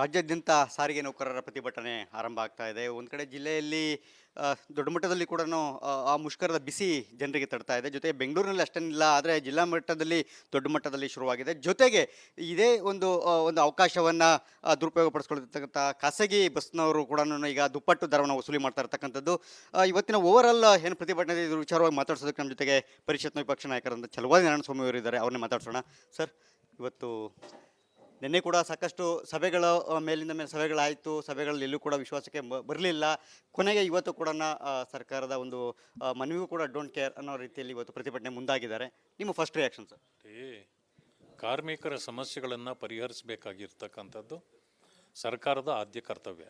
ರಾಜ್ಯಾದ್ಯಂತ ಸಾರಿಗೆ ನೌಕರರ ಪ್ರತಿಭಟನೆ ಆರಂಭ ಆಗ್ತಾ ಇದೆ. ಒಂದು ಕಡೆ ಜಿಲ್ಲೆಯಲ್ಲಿ ದೊಡ್ಡ ಮಟ್ಟದಲ್ಲಿ ಕೂಡ ಆ ಮುಷ್ಕರದ ಬಿಸಿ ಜನರಿಗೆ ತಡ್ತಾ ಇದೆ. ಜೊತೆಗೆ ಬೆಂಗಳೂರಿನಲ್ಲಿ ಅಷ್ಟೇನಿಲ್ಲ, ಆದರೆ ಜಿಲ್ಲಾ ಮಟ್ಟದಲ್ಲಿ ದೊಡ್ಡ ಮಟ್ಟದಲ್ಲಿ ಶುರುವಾಗಿದೆ. ಜೊತೆಗೆ ಇದೇ ಒಂದು ಒಂದು ಅವಕಾಶವನ್ನು ದುರುಪಯೋಗ ಪಡಿಸ್ಕೊಳ್ತಿರ್ತಕ್ಕಂಥ ಖಾಸಗಿ ಬಸ್ನವರು ಕೂಡ ಈಗ ದುಪ್ಪಟ್ಟು ದರವನ್ನು ವಸೂಲಿ ಮಾಡ್ತಾ ಇರ್ತಕ್ಕಂಥದ್ದು. ಇವತ್ತಿನ ಓವರ್ ಏನು ಪ್ರತಿಭಟನೆ ಇದೆ ಇದ್ರ ವಿಚಾರವಾಗಿ ಮಾತಾಡ್ಸೋದಕ್ಕೆ ನಮ್ಮ ಜೊತೆಗೆ ಪರಿಷತ್ನ ವಿಪಕ್ಷ ನಾಯಕರಂತ ಚಲವಾದಿ ನಾರಾಯಣ ಸ್ವಾಮಿ ಅವರು ಇದ್ದಾರೆ. ಅವ್ರನ್ನೇ ಮಾತಾಡ್ಸೋಣ. ಸರ್, ಇವತ್ತು ನಿನ್ನೆ ಕೂಡ ಸಾಕಷ್ಟು ಸಭೆಗಳ ಮೇಲಿಂದ ಮೇಲೆ ಸಭೆಗಳಾಯಿತು. ಸಭೆಗಳಲ್ಲಿ ಎಲ್ಲೂ ಕೂಡ ವಿಶ್ವಾಸಕ್ಕೆ ಬರಲಿಲ್ಲ. ಕೊನೆಗೆ ಇವತ್ತು ಕೂಡ ಸರ್ಕಾರದ ಒಂದು ಮನವಿಯೂ ಕೂಡ ಡೋಂಟ್ ಕೇರ್ ಅನ್ನೋ ರೀತಿಯಲ್ಲಿ ಇವತ್ತು ಪ್ರತಿಭಟನೆ ಮುಂದಾಗಿದ್ದಾರೆ. ನಿಮ್ಮ ಫಸ್ಟ್ ರಿಯಾಕ್ಷನ್ ಸರ್ ಕಾರ್ಮಿಕರ ಸಮಸ್ಯೆಗಳನ್ನು ಪರಿಹರಿಸಬೇಕಾಗಿರ್ತಕ್ಕಂಥದ್ದು ಸರ್ಕಾರದ ಆದ್ಯ ಕರ್ತವ್ಯ.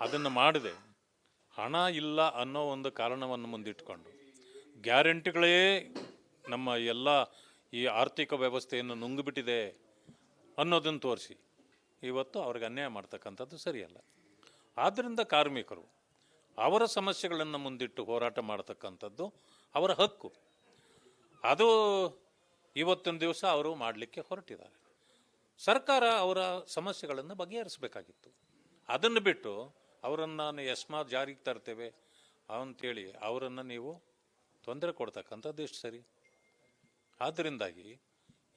ಅದನ್ನು ಮಾಡಿದೆ. ಹಣ ಇಲ್ಲ ಅನ್ನೋ ಒಂದು ಕಾರಣವನ್ನು ಮುಂದಿಟ್ಕೊಂಡು. ಗ್ಯಾರಂಟಿಗಳೇ ನಮ್ಮ ಎಲ್ಲ ಈ ಆರ್ಥಿಕ ವ್ಯವಸ್ಥೆಯನ್ನು ನುಂಗಿಬಿಟ್ಟಿದೆ. ಅನ್ನೋದನ್ನು ತೋರಿಸಿ. ಇವತ್ತು ಅವ್ರಿಗೆ ಅನ್ಯಾಯ ಮಾಡ್ತಕ್ಕಂಥದ್ದು ಸರಿಯಲ್ಲ. ಆದ್ದರಿಂದ ಕಾರ್ಮಿಕರು ಅವರ ಸಮಸ್ಯೆಗಳನ್ನು ಮುಂದಿಟ್ಟು ಹೋರಾಟ ಮಾಡ್ತಕ್ಕಂಥದ್ದು ಅವರ ಹಕ್ಕು. ಅದು ಇವತ್ತಿನ ದಿವಸ ಅವರು ಮಾಡಲಿಕ್ಕೆ ಹೊರಟಿದ್ದಾರೆ. ಸರ್ಕಾರ ಅವರ ಸಮಸ್ಯೆಗಳನ್ನು ಬಗೆಹರಿಸಬೇಕಾಗಿತ್ತು. ಅದನ್ನು ಬಿಟ್ಟು ಅವರನ್ನು ಎಸ್ಮಾ ಜಾರಿಗೆ ತರ್ತೇವೆ ಅಂತೇಳಿ ಅವರನ್ನು ನೀವು ತೊಂದರೆ ಕೊಡ್ತಕ್ಕಂಥದ್ದು ಎಷ್ಟು ಸರಿ? ಆದ್ದರಿಂದಾಗಿ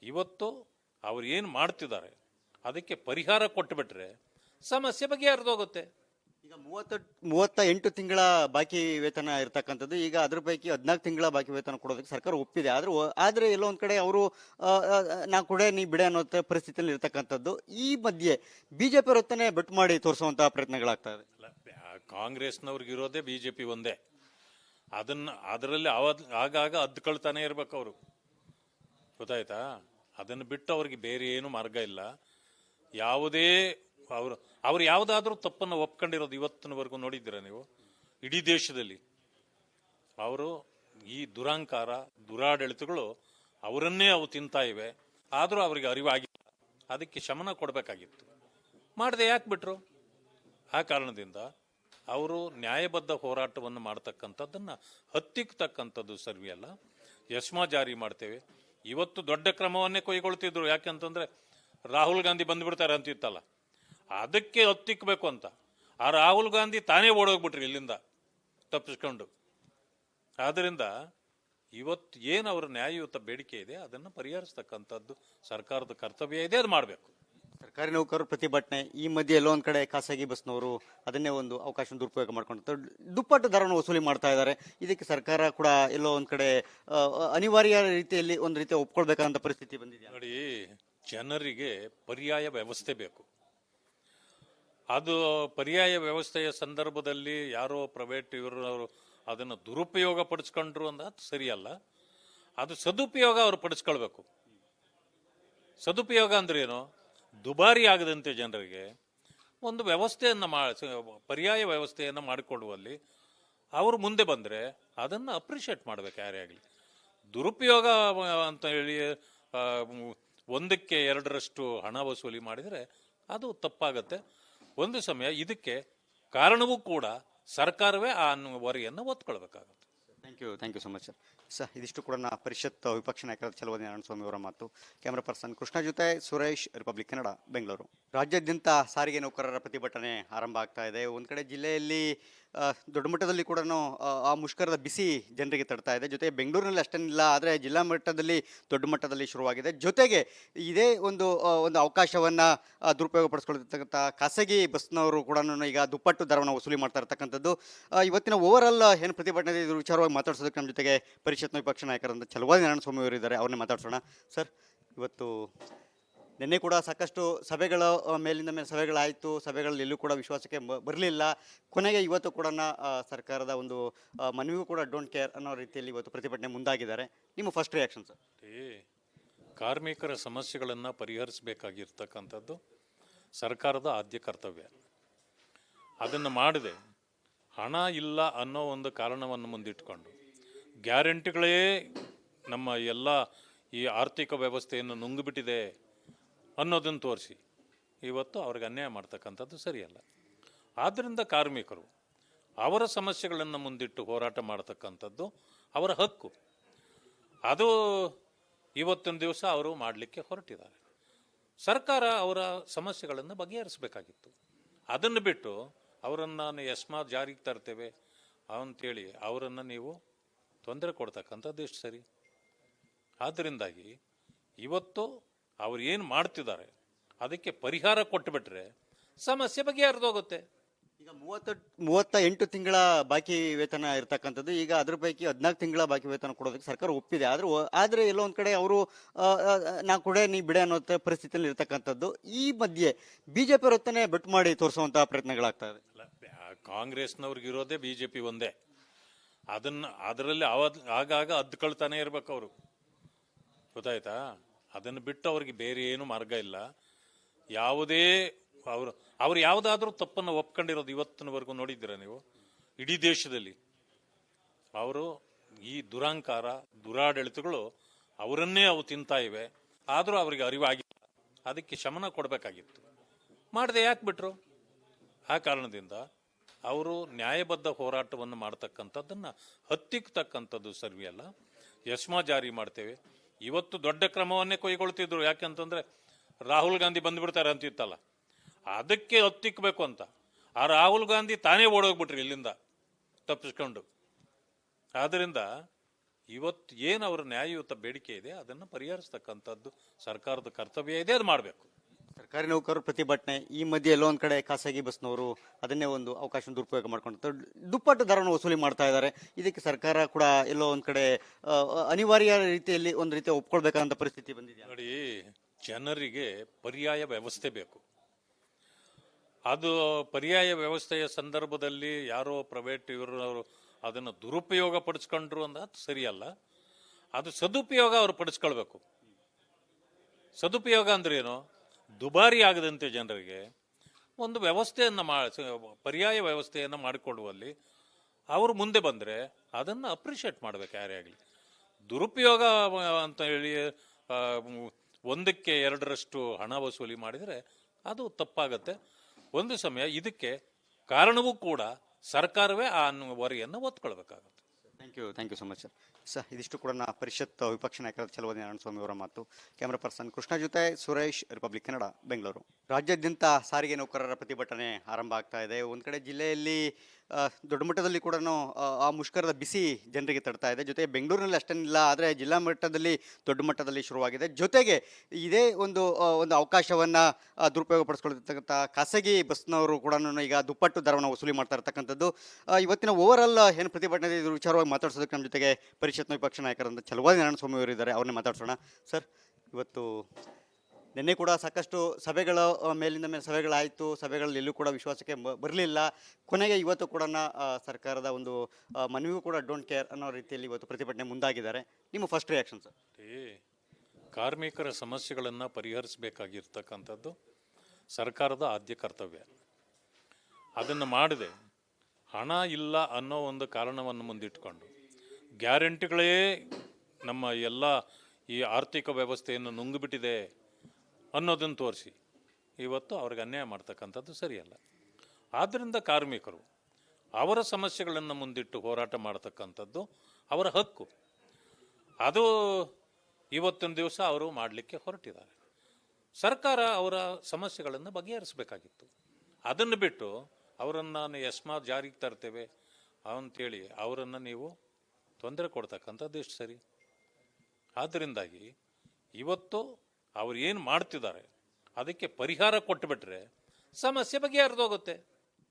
ಇವತ್ತು ಅವ್ರು ಏನು ಮಾಡ್ತಿದ್ದಾರೆ ಅದಕ್ಕೆ ಪರಿಹಾರ ಕೊಟ್ಟುಬಿಟ್ರೆ ಸಮಸ್ಯೆ ಬಗೆಹರಿದೋಗುತ್ತೆ. ಈಗ ಮೂವತ್ತ ಮೂವತ್ತ ಎಂಟು ತಿಂಗಳ ಬಾಕಿ ವೇತನ ಇರ್ತಕ್ಕಂಥದ್ದು ಈಗ ಅದ್ರ ಪೈಕಿ ಹದಿನಾಲ್ಕು ತಿಂಗಳ ಬಾಕಿ ವೇತನ ಕೊಡೋದಕ್ಕೆ ಸರ್ಕಾರ ಒಪ್ಪಿದೆ. ಆದ್ರೆ ಆದರೆ ಆದ್ರೆ ಎಲ್ಲೋ ಒಂದ್ ಕಡೆ ಅವರು ನಾ ಕೊಡೆ ನೀ ಬಿಡೆ ಅನ್ನೋ ಪರಿಸ್ಥಿತಿಯಲ್ಲಿ ಇರ್ತಕ್ಕಂಥದ್ದು ಈ ಮಧ್ಯೆ ಬಿಜೆಪಿ ಹೊತ್ತನೆ ಬೆಟ್ ಮಾಡಿ ತೋರಿಸುವಂತಹ ಪ್ರಯತ್ನಗಳಾಗ್ತಾ ಇದೆ. ಕಾಂಗ್ರೆಸ್ನವ್ರಿಗೆ ಇರೋದೇ ಬಿ ಜೆ ಪಿ ಒಂದೇ. ಅದನ್ನ ಅದರಲ್ಲಿ ಆವಾಗ ಆಗಾಗ ಅದ್ಕೊಳ್ತಾನೆ ಇರ್ಬೇಕು ಅವರು. ಗೊತ್ತಾಯ್ತಾ? ಅದನ್ನು ಬಿಟ್ಟು ಅವರಿಗೆ ಬೇರೆ ಏನು ಮಾರ್ಗ ಇಲ್ಲ. ಯಾವುದೇ ಅವರು, ಅವ್ರು ಯಾವುದಾದ್ರೂ ತಪ್ಪನ್ನು ಒಪ್ಕೊಂಡಿರೋದು ಇವತ್ತಿನವರೆಗೂ ನೋಡಿದ್ದೀರಾ ನೀವು? ಇಡೀ ದೇಶದಲ್ಲಿ. ಅವರು ಈ ದುರಾಂಕಾರ, ದುರಾಡಳಿತಗಳು ಅವರನ್ನೇ ಅವು ತಿಂತಾ ಇವೆ. ಆದರೂ ಅವರಿಗೆ ಅರಿವಾಗಿಲ್ಲ. ಅದಕ್ಕೆ ಶಮನ ಕೊಡಬೇಕಾಗಿತ್ತು. ಮಾಡದೆ ಯಾಕೆ ಬಿಟ್ರು? ಆ ಕಾರಣದಿಂದ ಅವರು ನ್ಯಾಯಬದ್ಧ ಹೋರಾಟವನ್ನು ಮಾಡ್ತಕ್ಕಂಥದ್ದನ್ನು ಹತ್ತಿಕ್ಕತಕ್ಕಂಥದ್ದು ಸರಿಯಲ್ಲ ಯಶ್ಮಾ ಜಾರಿ ಮಾಡ್ತೇವೆ. ಇವತ್ತು ದೊಡ್ಡ ಕ್ರಮವನ್ನೇ ಕೈಗೊಳ್ತಿದ್ರು. ಯಾಕೆಂತಂದ್ರೆ ರಾಹುಲ್ ಗಾಂಧಿ ಬಂದ್ಬಿಡ್ತಾರೆ ಅಂತಿತ್ತಲ್ಲ. ಅದಕ್ಕೆ ಹತ್ತಿಕ್ಕಬೇಕು ಅಂತ. ಆ ರಾಹುಲ್ ಗಾಂಧಿ ತಾನೇ ಓಡೋಗ್ಬಿಟ್ರಿ ಇಲ್ಲಿಂದ ತಪ್ಪಿಸ್ಕೊಂಡು. ಆದ್ದರಿಂದ ಇವತ್ತು ಏನು ಅವರ ನ್ಯಾಯಯುತ ಬೇಡಿಕೆ ಇದೆ, ಅದನ್ನು ಪರಿಹರಿಸ್ತಕ್ಕಂಥದ್ದು ಸರ್ಕಾರದ ಕರ್ತವ್ಯ ಇದೆ, ಅದು ಮಾಡಬೇಕು. ಸರ್ಕಾರಿ ನೌಕರರು ಪ್ರತಿಭಟನೆ, ಈ ಮಧ್ಯೆ ಎಲ್ಲೋ ಒಂದ್ ಕಡೆ ಖಾಸಗಿ ಬಸ್ನವರು ಅದನ್ನೇ ಒಂದು ಅವಕಾಶ ದುರುಪಯೋಗ ಮಾಡ್ಕೊಂಡು ದುಪ್ಪಟ್ಟು ದರವನ್ನು ವಸೂಲಿ ಮಾಡ್ತಾ ಇದ್ದಾರೆ. ಇದಕ್ಕೆ ಸರ್ಕಾರ ಕೂಡ ಎಲ್ಲೋ ಒಂದ್ ಕಡೆ ಅನಿವಾರ್ಯ ರೀತಿಯಲ್ಲಿ ಒಂದು ರೀತಿ ಒಪ್ಕೊಳ್ಬೇಕಾದಂತ ಪರಿಸ್ಥಿತಿ ಬಂದಿದೆ ನೋಡಿ, ಜನರಿಗೆ ಪರ್ಯಾಯ ವ್ಯವಸ್ಥೆ ಬೇಕು. ಅದು ಪರ್ಯಾಯ ವ್ಯವಸ್ಥೆಯ ಸಂದರ್ಭದಲ್ಲಿ ಯಾರೋ ಪ್ರೈವೇಟ್ ಇವರು ಅದನ್ನು ದುರುಪಯೋಗ ಪಡಿಸ್ಕೊಂಡ್ರು ಅಂದ ಸರಿಯಲ್ಲ. ಅದು ಸದುಪಯೋಗ ಅವರು ಪಡಿಸ್ಕೊಳ್ಬೇಕು. ಸದುಪಯೋಗ ಅಂದ್ರೆ ಏನು ದುಬಾರಿ ಆಗದಂತೆ ಜನರಿಗೆ ಒಂದು ವ್ಯವಸ್ಥೆಯನ್ನು ಮಾ ಪರ್ಯಾಯ ವ್ಯವಸ್ಥೆಯನ್ನು ಮಾಡಿಕೊಡುವಲ್ಲಿ ಅವರು ಮುಂದೆ ಬಂದರೆ ಅದನ್ನು ಅಪ್ರಿಷಿಯೇಟ್ ಮಾಡಬೇಕು ಯಾರೇ ಆಗಲಿ. ದುರುಪಯೋಗ ಅಂತ ಹೇಳಿ ಒಂದಕ್ಕೆ ಎರಡರಷ್ಟು ಹಣ ವಸೂಲಿ ಮಾಡಿದರೆ ಅದು ತಪ್ಪಾಗತ್ತೆ. ಒಂದು ಸಮಯ ಇದಕ್ಕೆ ಕಾರಣವೂ ಕೂಡ ಸರ್ಕಾರವೇ ಆ ವರಿಯನ್ನು ಒತ್ಕೊಳ್ಬೇಕಾಗತ್ತೆ. Thank you thank you so much sir sir ಇದಿಷ್ಟು ಕೂಡ ನಾ ಪರಿಷತ್ ವಿಪಕ್ಷ ನಾಯಕರ ಚಲವಾದಿ ನಾರಾಯಣ ಸ್ವಾಮಿ ಅವರ ಮಾತು. ಕ್ಯಾಮ್ರಾ ಪರ್ಸನ್ ಕೃಷ್ಣ ಜೊತೆ ಸುರೇಶ್ ರಿಪಬ್ಲಿಕ್ ಕನ್ನಡ ಬೆಂಗಳೂರು ರಾಜ್ಯಾದ್ಯಂತ ಸಾರಿಗೆ ನೌಕರರ ಪ್ರತಿಭಟನೆ ಆರಂಭ ಆಗ್ತಾ ಇದೆ. ಒಂದು ಕಡೆ ಜಿಲ್ಲೆಯಲ್ಲಿ ದೊಡ್ಡ ಮಟ್ಟದಲ್ಲಿ ಕೂಡ ಆ ಮುಷ್ಕರದ ಬಿಸಿ ಜನರಿಗೆ ತಡ್ತಾ ಇದೆ. ಜೊತೆಗೆ ಬೆಂಗಳೂರಿನಲ್ಲಿ ಅಷ್ಟೇನಿಲ್ಲ, ಆದರೆ ಜಿಲ್ಲಾ ಮಟ್ಟದಲ್ಲಿ ದೊಡ್ಡ ಮಟ್ಟದಲ್ಲಿ ಶುರುವಾಗಿದೆ. ಜೊತೆಗೆ ಇದೇ ಒಂದು ಒಂದು ಅವಕಾಶವನ್ನು ದುರುಪಯೋಗ ಪಡಿಸ್ಕೊಳ್ತಿರ್ತಕ್ಕಂಥ ಖಾಸಗಿ ಬಸ್ನವರು ಕೂಡ ಈಗ ದುಪ್ಪಟ್ಟು ದರವನ್ನು ವಸೂಲಿ ಮಾಡ್ತಾ ಇರ್ತಕ್ಕಂಥದ್ದು. ಇವತ್ತಿನ ಓವರ್ ಏನು ಪ್ರತಿಭಟನೆ ಇದೆ ಇದ್ರ ವಿಚಾರವಾಗಿ ಮಾತಾಡ್ಸೋದಕ್ಕೆ ನಮ್ಮ ಜೊತೆಗೆ ಪರಿಷತ್ ವಿಪಕ್ಷ ನಾಯಕರಂತ ಚಲುವಾದಿ ನಾರಾಯಣ ಸ್ವಾಮಿ ಅವರು ಇದ್ದಾರೆ ಅವ್ರನ್ನೇ ಮಾತಾಡ್ಸೋಣ. ಸರ್, ಇವತ್ತು ನಿನ್ನೆ ಕೂಡ ಸಾಕಷ್ಟು ಸಭೆಗಳ ಮೇಲಿಂದ ಮೇಲೆ ಸಭೆಗಳಾಯಿತು. ಸಭೆಗಳಲ್ಲಿ ಎಲ್ಲೂ ಕೂಡ ವಿಶ್ವಾಸಕ್ಕೆ ಬರಲಿಲ್ಲ. ಕೊನೆಗೆ ಇವತ್ತು ಕೂಡ ಸರ್ಕಾರದ ಒಂದು ಮನವಿಗೂ ಕೂಡ ಡೋಂಟ್ ಕೇರ್ ಅನ್ನೋ ರೀತಿಯಲ್ಲಿ ಇವತ್ತು ಪ್ರತಿಭಟನೆ ಮುಂದಾಗಿದ್ದಾರೆ. ನಿಮ್ಮ ಫಸ್ಟ್ ರಿಯಾಕ್ಷನ್ ಸರ್ ಕಾರ್ಮಿಕರ ಸಮಸ್ಯೆಗಳನ್ನು ಪರಿಹರಿಸಬೇಕಾಗಿರ್ತಕ್ಕಂಥದ್ದು ಸರ್ಕಾರದ ಆದ್ಯ ಕರ್ತವ್ಯ. ಅದನ್ನು ಮಾಡದೆ. ಹಣ ಇಲ್ಲ ಅನ್ನೋ ಒಂದು ಕಾರಣವನ್ನು ಮುಂದಿಟ್ಕೊಂಡು, ಗ್ಯಾರಂಟಿಗಳೇ ನಮ್ಮ ಎಲ್ಲ ಈ ಆರ್ಥಿಕ ವ್ಯವಸ್ಥೆಯನ್ನು ನುಂಗಿಬಿಟ್ಟಿದೆ ಅನ್ನೋದನ್ನು ತೋರಿಸಿ. ಇವತ್ತು ಅವ್ರಿಗೆ ಅನ್ಯಾಯ ಮಾಡ್ತಕ್ಕಂಥದ್ದು ಸರಿಯಲ್ಲ. ಆದ್ದರಿಂದ ಕಾರ್ಮಿಕರು ಅವರ ಸಮಸ್ಯೆಗಳನ್ನು ಮುಂದಿಟ್ಟು ಹೋರಾಟ ಮಾಡ್ತಕ್ಕಂಥದ್ದು ಅವರ ಹಕ್ಕು. ಅದು ಇವತ್ತಿನ ದಿವಸ ಅವರು ಮಾಡಲಿಕ್ಕೆ ಹೊರಟಿದ್ದಾರೆ. ಸರ್ಕಾರ ಅವರ ಸಮಸ್ಯೆಗಳನ್ನು ಬಗೆಹರಿಸಬೇಕಾಗಿತ್ತು. ಅದನ್ನು ಬಿಟ್ಟು ಅವರನ್ನು ನಾನು ಎಸ್ಮಾ ಜಾರಿಗೆ ತರ್ತೇವೆ ಅಂತೇಳಿ ಅವರನ್ನು ನೀವು ತೊಂದರೆ ಕೊಡ್ತಕ್ಕಂಥದ್ದು ಎಷ್ಟು ಸರಿ? ಆದ್ದರಿಂದಾಗಿ ಇವತ್ತು ಅವ್ರು ಏನು ಮಾಡ್ತಿದ್ದಾರೆ ಅದಕ್ಕೆ ಪರಿಹಾರ ಕೊಟ್ಟುಬಿಟ್ರೆ ಸಮಸ್ಯೆ ಬಗೆಹರಿದೋಗುತ್ತೆ ಈಗ ಮೂವತ್ತ ಮೂವತ್ತ ಎಂಟು ತಿಂಗಳ ಬಾಕಿ ವೇತನ ಇರ್ತಕ್ಕಂಥದ್ದು ಈಗ ಅದ್ರ ಪೈಕಿ ಹದಿನಾಲ್ಕು ತಿಂಗಳ ಬಾಕಿ ವೇತನ ಕೊಡೋದಕ್ಕೆ ಸರ್ಕಾರ ಒಪ್ಪಿದೆ. ಆದರೂ ಆದರೆ ಎಲ್ಲೋ ಒಂದ್ ಕಡೆ ಅವರು ನಾ ಕೊಡೆ ನೀ ಬಿಡೆ ಅನ್ನೋ ಪರಿಸ್ಥಿತಿಯಲ್ಲಿ ಇರ್ತಕ್ಕಂಥದ್ದು. ಈ ಮಧ್ಯೆ ಬಿಜೆಪಿ ರೊತ್ತನೆ ಬೆಟ್ಟು ಮಾಡಿ ತೋರಿಸುವಂತಹ ಪ್ರಯತ್ನಗಳಾಗ್ತಾ ಇದೆ. ಕಾಂಗ್ರೆಸ್ನವ್ರಿಗೆ ಇರೋದೇ ಬಿ ಜೆ ಪಿ ಒಂದೇ. ಅದನ್ನ ಅದರಲ್ಲಿ ಆವಾಗ ಆಗಾಗ ಅದ್ಕೊಳ್ತಾನೆ ಇರ್ಬೇಕು ಅವರು. ಗೊತ್ತಾಯ್ತಾ? ಅದನ್ನು ಬಿಟ್ಟು ಅವರಿಗೆ ಬೇರೆ ಏನು ಮಾರ್ಗ ಇಲ್ಲ. ಯಾವುದೇ ಅವರು, ಅವ್ರು ಯಾವುದಾದ್ರೂ ತಪ್ಪನ್ನು ಒಪ್ಕೊಂಡಿರೋದು ಇವತ್ತಿನವರೆಗೂ ನೋಡಿದ್ದೀರಾ ನೀವು? ಇಡೀ ದೇಶದಲ್ಲಿ. ಅವರು ಈ ದುರಾಂಕಾರ, ದುರಾಡಳಿತಗಳು ಅವರನ್ನೇ ಅವು ತಿಂತಾ ಇವೆ. ಆದರೂ ಅವರಿಗೆ ಅರಿವಾಗಿಲ್ಲ. ಅದಕ್ಕೆ ಶಮನ ಕೊಡಬೇಕಾಗಿತ್ತು. ಮಾಡದೆ ಯಾಕೆ ಬಿಟ್ರು? ಆ ಕಾರಣದಿಂದ ಅವರು ನ್ಯಾಯಬದ್ಧ ಹೋರಾಟವನ್ನು ಮಾಡ್ತಕ್ಕಂಥದ್ದನ್ನು ಹತ್ತಿಕ್ಕತಕ್ಕಂಥದ್ದು ಸರ್ವಿ ಅಲ್ಲ. ಯಸ್ಮಾ ಜಾರಿ ಮಾಡ್ತೇವೆ. ಇವತ್ತು ದೊಡ್ಡ ಕ್ರಮವನ್ನೇ ಕೈಗೊಳ್ತಿದ್ರು. ಯಾಕೆಂತಂದ್ರೆ ರಾಹುಲ್ ಗಾಂಧಿ ಬಂದ್ಬಿಡ್ತಾರೆ ಅಂತಿತ್ತಲ್ಲ. ಅದಕ್ಕೆ ಹೊತ್ತಿಕ್ಕಬೇಕು ಅಂತ. ಆ ರಾಹುಲ್ ಗಾಂಧಿ ತಾನೇ ಓಡೋಗ್ಬಿಟ್ರಿ ಇಲ್ಲಿಂದ ತಪ್ಪಿಸ್ಕೊಂಡು. ಆದ್ದರಿಂದ ಇವತ್ತು ಏನು ಅವರ ನ್ಯಾಯಯುತ ಬೇಡಿಕೆ ಇದೆ, ಅದನ್ನು ಪರಿಹರಿಸ್ತಕ್ಕಂಥದ್ದು ಸರ್ಕಾರದ ಕರ್ತವ್ಯ ಇದೆ, ಅದು ಮಾಡಬೇಕು. ಸರ್ಕಾರಿ ನೌಕರರು ಪ್ರತಿಭಟನೆ, ಈ ಮಧ್ಯೆ ಎಲ್ಲೋ ಒಂದ್ ಕಡೆ ಖಾಸಗಿ ಬಸ್ನವರು ಅದನ್ನೇ ಒಂದು ಅವಕಾಶ ದುರುಪಯೋಗ ಮಾಡ್ಕೊಂಡು ದುಪ್ಪಟ್ಟು ದರವನ್ನು ವಸೂಲಿ ಮಾಡ್ತಾ ಇದ್ದಾರೆ. ಇದಕ್ಕೆ ಸರ್ಕಾರ ಕೂಡ ಎಲ್ಲೋ ಒಂದ್ ಕಡೆ ಅನಿವಾರ್ಯ ರೀತಿಯಲ್ಲಿ ಒಂದು ರೀತಿ ಒಪ್ಕೊಳ್ಬೇಕಾದಂತ ಪರಿಸ್ಥಿತಿ ಬಂದಿದೆ. ನೋಡಿ, ಜನರಿಗೆ ಪರ್ಯಾಯ ವ್ಯವಸ್ಥೆ ಬೇಕು. ಅದು ಪರ್ಯಾಯ ವ್ಯವಸ್ಥೆಯ ಸಂದರ್ಭದಲ್ಲಿ ಯಾರೋ ಪ್ರೈವೇಟ್ ಇವರು ಅದನ್ನು ದುರುಪಯೋಗ ಪಡಿಸ್ಕೊಂಡ್ರು ಅಂದ ಸರಿಯಲ್ಲ. ಅದು ಸದುಪಯೋಗ ಅವರು ಪಡಿಸ್ಕೊಳ್ಬೇಕು. ಸದುಪಯೋಗ ಅಂದ್ರೇನು ದುಬಾರಿ ಆಗದಂತೆ ಜನರಿಗೆ ಒಂದು ವ್ಯವಸ್ಥೆಯನ್ನು ಮಾ ಪರ್ಯಾಯ ವ್ಯವಸ್ಥೆಯನ್ನು ಮಾಡಿಕೊಡುವಲ್ಲಿ ಅವರು ಮುಂದೆ ಬಂದರೆ ಅದನ್ನು ಅಪ್ರಿಷಿಯೇಟ್ ಮಾಡಬೇಕು ಯಾರೇ ಆಗಲಿ. ದುರುಪಯೋಗ ಅಂತ ಹೇಳಿ ಒಂದಕ್ಕೆ ಎರಡರಷ್ಟು ಹಣ ವಸೂಲಿ ಮಾಡಿದರೆ ಅದು ತಪ್ಪಾಗತ್ತೆ. ಒಂದು ಸಮಯ ಇದಕ್ಕೆ ಕಾರಣವೂ ಕೂಡ ಸರ್ಕಾರವೇ ಆ ವರಿಯನ್ನು ಒತ್ಕೊಳ್ಬೇಕಾಗತ್ತೆ. Thank you thank you so much sir sir ಇದಿಷ್ಟು ಕೂಡ ನಾ ಪರಿಷತ್ ವಿಪಕ್ಷ ನಾಯಕರ ಚಲವದಿ ನಾರಾಯಣಸ್ವಾಮಿ ಅವರ ಮಾತು. ಕ್ಯಾಮರಾ ಪರ್ಸನ್ ಕೃಷ್ಣ ಜೊತೆ ಸುರೇಶ್ ರಿಪಬ್ಲಿಕ್ ಕನ್ನಡ ಬೆಂಗಳೂರು ರಾಜ್ಯಾದ್ಯಂತ ಸಾರಿಗೆ ನೌಕರರ ಪ್ರತಿಭಟನೆ ಆರಂಭ ಆಗ್ತಾ ಇದೆ. ಒಂದು ಕಡೆ ಜಿಲ್ಲೆಯಲ್ಲಿ ದೊಡ್ಡ ಮಟ್ಟದಲ್ಲಿ ಕೂಡ ಆ ಮುಷ್ಕರದ ಬಿಸಿ ಜನರಿಗೆ ತಡ್ತಾ ಇದೆ. ಜೊತೆಗೆ ಬೆಂಗಳೂರಿನಲ್ಲಿ ಅಷ್ಟೇನಿಲ್ಲ ಆದರೆ ಜಿಲ್ಲಾ ಮಟ್ಟದಲ್ಲಿ ದೊಡ್ಡ ಮಟ್ಟದಲ್ಲಿ ಶುರುವಾಗಿದೆ. ಜೊತೆಗೆ ಇದೇ ಒಂದು ಒಂದು ಅವಕಾಶವನ್ನು ದುರುಪಯೋಗ ಪಡಿಸ್ಕೊಳ್ತಿರ್ತಕ್ಕಂಥ ಖಾಸಗಿ ಬಸ್ನವರು ಕೂಡ ಈಗ ದುಪ್ಪಟ್ಟು ದರವನ್ನು ವಸೂಲಿ ಮಾಡ್ತಾ ಇರ್ತಕ್ಕಂಥದ್ದು. ಇವತ್ತಿನ ಓವರ್ ಆಲ್ ಏನು ಪ್ರತಿಭಟನೆ ಇದೆ ಇದ್ರ ವಿಚಾರವಾಗಿ ಮಾತಾಡ್ಸೋದಕ್ಕೆ ನಮ್ಮ ಜೊತೆಗೆ ಪರಿಷತ್ನ ವಿಪಕ್ಷ ನಾಯಕರಂತ ಚಲವಾದಿ ನಾರಾಯಣಸ್ವಾಮಿ ಅವರು ಇದ್ದಾರೆ. ಅವ್ರನ್ನೇ ಮಾತಾಡ್ಸೋಣ. ಸರ್, ಇವತ್ತು ನಿನ್ನೆ ಕೂಡ ಸಾಕಷ್ಟು ಸಭೆಗಳ ಮೇಲಿಂದ ಮೇಲೆ ಸಭೆಗಳಾಯಿತು. ಸಭೆಗಳಲ್ಲಿ ಎಲ್ಲೂ ಕೂಡ ವಿಶ್ವಾಸಕ್ಕೆ ಬರಲಿಲ್ಲ. ಕೊನೆಗೆ ಇವತ್ತು ಕೂಡ ಸರ್ಕಾರದ ಒಂದು ಮನವಿ ಮನವಿಗೂ ಕೂಡ ಡೋಂಟ್ ಕೇರ್ ಅನ್ನೋ ರೀತಿಯಲ್ಲಿ ಇವತ್ತು ಪ್ರತಿಭಟನೆ ಮುಂದಾಗಿದ್ದಾರೆ. ನಿಮ್ಮ ಫಸ್ಟ್ ರಿಯಾಕ್ಷನ್ ಸರ್ ಕಾರ್ಮಿಕರ ಸಮಸ್ಯೆಗಳನ್ನು ಪರಿಹರಿಸಬೇಕಾಗಿರ್ತಕ್ಕಂಥದ್ದು ಸರ್ಕಾರದ ಆದ್ಯ ಕರ್ತವ್ಯ. ಅದನ್ನು ಮಾಡದೆ. ಹಣ ಇಲ್ಲ ಅನ್ನೋ ಒಂದು ಕಾರಣವನ್ನು ಮುಂದಿಟ್ಕೊಂಡು. ಗ್ಯಾರಂಟಿಗಳೇ ನಮ್ಮ ಎಲ್ಲ ಈ ಆರ್ಥಿಕ ವ್ಯವಸ್ಥೆಯನ್ನು ನುಂಗಿಬಿಟ್ಟಿದೆ. ಅನ್ನೋದನ್ನು ತೋರಿಸಿ. ಇವತ್ತು ಅವ್ರಿಗೆ ಅನ್ಯಾಯ ಮಾಡ್ತಕ್ಕಂಥದ್ದು ಸರಿಯಲ್ಲ. ಆದ್ದರಿಂದ ಕಾರ್ಮಿಕರು ಅವರ ಸಮಸ್ಯೆಗಳನ್ನು ಮುಂದಿಟ್ಟು ಹೋರಾಟ ಮಾಡ್ತಕ್ಕಂಥದ್ದು ಅವರ ಹಕ್ಕು. ಅದು ಇವತ್ತಿನ ದಿವಸ ಅವರು ಮಾಡಲಿಕ್ಕೆ ಹೊರಟಿದ್ದಾರೆ. ಸರ್ಕಾರ ಅವರ ಸಮಸ್ಯೆಗಳನ್ನು ಬಗೆಹರಿಸಬೇಕಾಗಿತ್ತು. ಅದನ್ನು ಬಿಟ್ಟು ಅವರನ್ನು ನಾನು ಎಸ್ಮಾ ಜಾರಿಗೆ ತರ್ತೇವೆ ಅಂತೇಳಿ ಅವರನ್ನು ನೀವು ತೊಂದರೆ ಕೊಡ್ತಕ್ಕಂಥದ್ದು ಎಷ್ಟು ಸರಿ? ಆದ್ದರಿಂದಾಗಿ ಇವತ್ತು ಅವ್ರು ಏನು ಮಾಡ್ತಿದ್ದಾರೆ? ಅದಕ್ಕೆ ಪರಿಹಾರ ಕೊಟ್ಟುಬಿಟ್ರೆ ಸಮಸ್ಯೆ ಬಗೆಹರಿದೋಗುತ್ತೆ.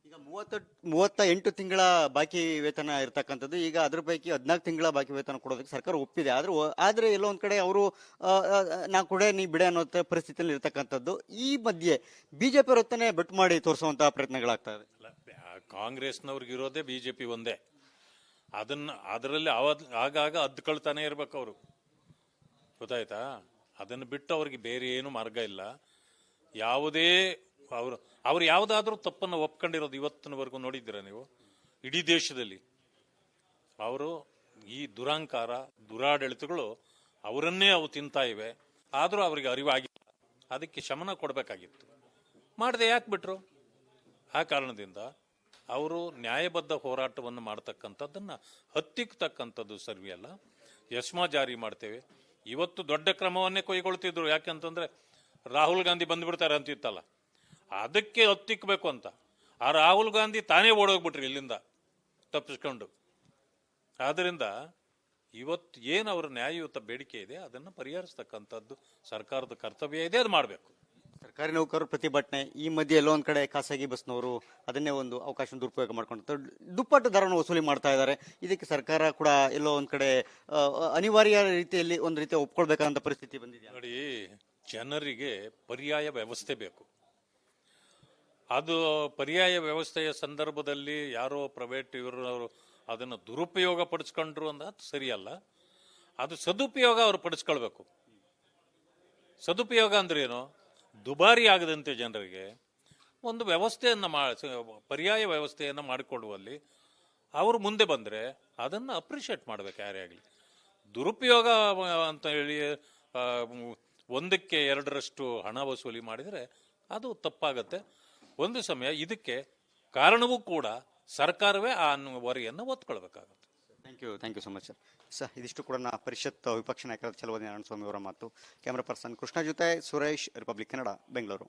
ಈಗ ಮೂವತ್ತ ಮೂವತ್ತ ಎಂಟು ತಿಂಗಳ ಬಾಕಿ ವೇತನ ಇರತಕ್ಕಂಥದ್ದು ಈಗ ಅದ್ರ ಪೈಕಿ ಹದಿನಾಲ್ಕು ತಿಂಗಳ ಬಾಕಿ ವೇತನ ಕೊಡೋದಕ್ಕೆ ಸರ್ಕಾರ ಒಪ್ಪಿದೆ. ಆದರೂ ಆದರೆ ಎಲ್ಲೋ ಒಂದು ಕಡೆ ಅವರು ನಾ ಕೊಡೆ ನೀ ಬಿಡೆ ಅನ್ನೋ ಪರಿಸ್ಥಿತಿಯಲ್ಲಿ ಇರ್ತಕ್ಕಂಥದ್ದು. ಈ ಮಧ್ಯೆ ಬಿಜೆಪಿ ಹೊತ್ತನೆ ಬೆಟ್ ಮಾಡಿ ತೋರಿಸುವಂತಹ ಪ್ರಯತ್ನಗಳಾಗ್ತಾ ಇದೆ ಅಲ್ಲ ಬ್ಯಾ- ಕಾಂಗ್ರೆಸ್ನವ್ರಿಗೆ ಇರೋದೇ ಬಿ ಜೆ ಪಿ ಒಂದೇ. ಅದನ್ನ ಅದರಲ್ಲಿ ಆವಾಗ ಆಗಾಗ ಅದ್ಕೊಳ್ತಾನೆ ಇರ್ಬೇಕು ಅವರು. ಗೊತ್ತಾಯ್ತಾ? ಅದನ್ನು ಬಿಟ್ಟು ಅವರಿಗೆ ಬೇರೆ ಏನು ಮಾರ್ಗ ಇಲ್ಲ. ಯಾವುದೇ ಅವರು, ಅವ್ರು ಯಾವುದಾದ್ರೂ ತಪ್ಪನ್ನು ಒಪ್ಕೊಂಡಿರೋದು ಇವತ್ತಿನವರೆಗೂ ನೋಡಿದ್ದೀರಾ ನೀವು? ಇಡೀ ದೇಶದಲ್ಲಿ. ಅವರು ಈ ದುರಾಂಕಾರ, ದುರಾಡಳಿತಗಳು ಅವರನ್ನೇ ಅವು ತಿಂತಾ ಇವೆ. ಆದರೂ ಅವರಿಗೆ ಅರಿವಾಗಿಲ್ಲ. ಅದಕ್ಕೆ ಶಮನ ಕೊಡಬೇಕಾಗಿತ್ತು. ಮಾಡದೆ ಯಾಕೆ ಬಿಟ್ರು? ಆ ಕಾರಣದಿಂದ ಅವರು ನ್ಯಾಯಬದ್ಧ ಹೋರಾಟವನ್ನು ಮಾಡ್ತಕ್ಕಂಥದ್ದನ್ನು ಹತ್ತಿಕ್ಕತಕ್ಕಂಥದ್ದು ಸರಿ ಅಲ್ಲ. ಯಸ್ಮಾ ಜಾರಿ ಮಾಡ್ತೇವೆ. ಇವತ್ತು ದೊಡ್ಡ ಕ್ರಮವನ್ನೇ ಕೈಗೊಳ್ತಿದ್ರು. ಯಾಕೆಂತಂದ್ರೆ ರಾಹುಲ್ ಗಾಂಧಿ ಬಂದ್ಬಿಡ್ತಾರೆ ಅಂತಿತ್ತಲ್ಲ. ಅದಕ್ಕೆ ಹತ್ತಿಕ್ಬೇಕು ಅಂತ. ಆ ರಾಹುಲ್ ಗಾಂಧಿ ತಾನೇ ಓಡೋಗ್ಬಿಟ್ರಿ ಇಲ್ಲಿಂದ ತಪ್ಪಿಸ್ಕೊಂಡು. ಆದ್ದರಿಂದ ಇವತ್ತು ಏನು ಅವರ ನ್ಯಾಯಯುತ ಬೇಡಿಕೆ ಇದೆ, ಅದನ್ನು ಪರಿಹರಿಸ್ತಕ್ಕಂಥದ್ದು ಸರ್ಕಾರದ ಕರ್ತವ್ಯ ಇದೆ, ಅದು ಮಾಡಬೇಕು. ಸರ್ಕಾರಿ ನೌಕರರು ಪ್ರತಿಭಟನೆ, ಈ ಮಧ್ಯೆ ಎಲ್ಲೋ ಒಂದು ಕಡೆ ಖಾಸಗಿ ಬಸ್ನವರು ಅದನ್ನೇ ಒಂದು ಅವಕಾಶ ದುರುಪಯೋಗ ಮಾಡ್ಕೊಂಡು ದುಪ್ಪಟ್ಟು ದರವನ್ನು ವಸೂಲಿ ಮಾಡ್ತಾ ಇದ್ದಾರೆ. ಇದಕ್ಕೆ ಸರ್ಕಾರ ಕೂಡ ಎಲ್ಲೋ ಒಂದು ಕಡೆ ಅನಿವಾರ್ಯ ರೀತಿಯಲ್ಲಿ ಒಂದು ರೀತಿ ಒಪ್ಕೊಳ್ಬೇಕಾದಂತ ಪರಿಸ್ಥಿತಿ ಬಂದಿದೆ ನೋಡಿ, ಜನರಿಗೆ ಪರ್ಯಾಯ ವ್ಯವಸ್ಥೆ ಬೇಕು. ಅದು ಪರ್ಯಾಯ ವ್ಯವಸ್ಥೆಯ ಸಂದರ್ಭದಲ್ಲಿ ಯಾರೋ ಪ್ರೈವೇಟ್ ಇವರು ಅದನ್ನು ದುರುಪಯೋಗ ಪಡಿಸ್ಕೊಂಡ್ರು ಅಂತ ಸರಿಯಲ್ಲ. ಅದು ಸದುಪಯೋಗ ಅವರು ಪಡಿಸ್ಕೊಳ್ಬೇಕು. ಸದುಪಯೋಗ ಅಂದ್ರೇನು ದುಬಾರಿ ಆಗದಂತೆ ಜನರಿಗೆ ಒಂದು ವ್ಯವಸ್ಥೆಯನ್ನು ಮಾ ಪರ್ಯಾಯ ವ್ಯವಸ್ಥೆಯನ್ನು ಮಾಡಿಕೊಡುವಲ್ಲಿ ಅವರು ಮುಂದೆ ಬಂದರೆ ಅದನ್ನು ಅಪ್ರಿಷಿಯೇಟ್ ಮಾಡಬೇಕು ಯಾರೇ ಆಗಲಿ. ದುರುಪಯೋಗ ಅಂತ ಹೇಳಿ ಒಂದಕ್ಕೆ ಎರಡರಷ್ಟು ಹಣ ವಸೂಲಿ ಮಾಡಿದರೆ ಅದು ತಪ್ಪಾಗತ್ತೆ. ಒಂದು ಸಮಯ ಇದಕ್ಕೆ ಕಾರಣವೂ ಕೂಡ ಸರ್ಕಾರವೇ ಆ ವರಿಯನ್ನು ಒತ್ಕೊಳ್ಬೇಕಾಗತ್ತೆ. Thank you thank you so much sir sir ಇದಿಷ್ಟು ಕೂಡ ನಾ ಪರಿಷತ್ ವಿಪಕ್ಷ ನಾಯಕರಾದ ಚಲವದಿ ನಾರಾಯಣಸ್ವಾಮಿ ಅವರ ಮಾತು. ಕ್ಯಾಮ್ರಾ ಪರ್ಸನ್ ಕೃಷ್ಣ ಜೊತೆ ಸುರೇಶ್ ರಿಪಬ್ಲಿಕ್ ಕನ್ನಡ ಬೆಂಗಳೂರು